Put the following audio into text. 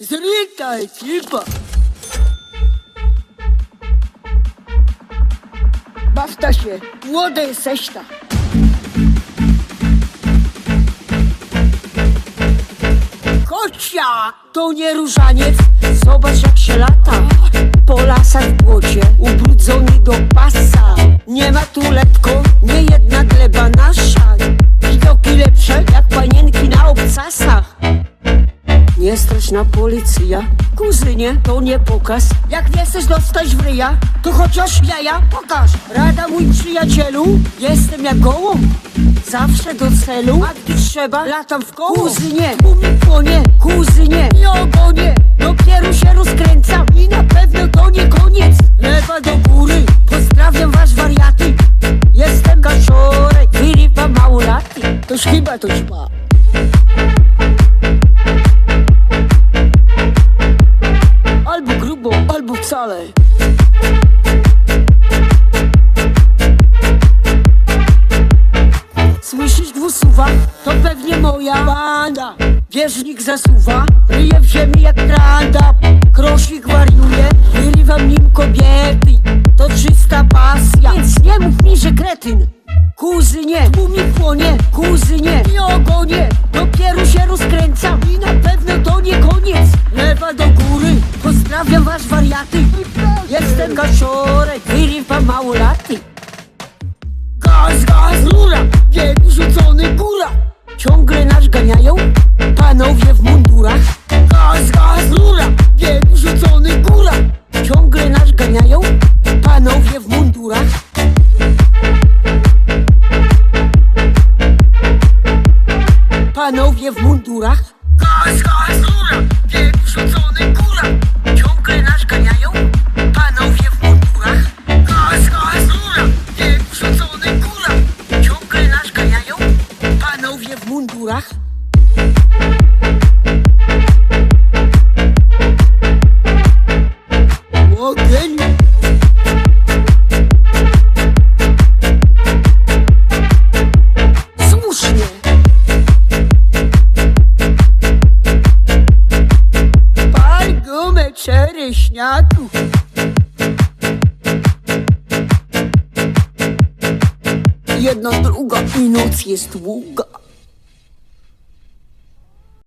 Zryta ekipa. Bawta się, młode jesteś ta. Kocia, to nie różaniec. Zobacz Nie straszna policja, kuzynie, to nie pokaz. Jak nie chcesz dostać w ryja, to chociaż jaja pokaż. Rada mój przyjacielu, jestem jak gołąb. Zawsze do celu, a gdy trzeba, latam w koło. Kuzynie, mi płonie, kuzynie, nie ogonie. Dopiero się rozkręcam i na pewno to nie koniec. Lewa do góry, pozdrawiam was wariaty. Jestem kaczorek, wyrywa małolaty Toż chyba to ćma wcale. Słyszysz dwusuwa? To pewnie moja banda. Wierzchnik zasuwa, ryje w ziemi jak tranda. Krosik wariuje, wyrywam nim kobiety. To czysta pasja, więc nie mów mi, że kretyn. Kuzynie, tu mi płonie, kuzynie, nie ogonie Dopiero wariaty Jestem gaciorek, wyrywam małolaty Gaz, gaz, rura, bieg rzucony góra. Ciągle nas ganiają panowie w mundurach. Gaz, gaz, rura, bieg rzucony góra. Ciągle nas ganiają panowie w mundurach. Panowie w mundurach. Gaz, gaz, panowie w mundurach? Jedna druga i noc jest długa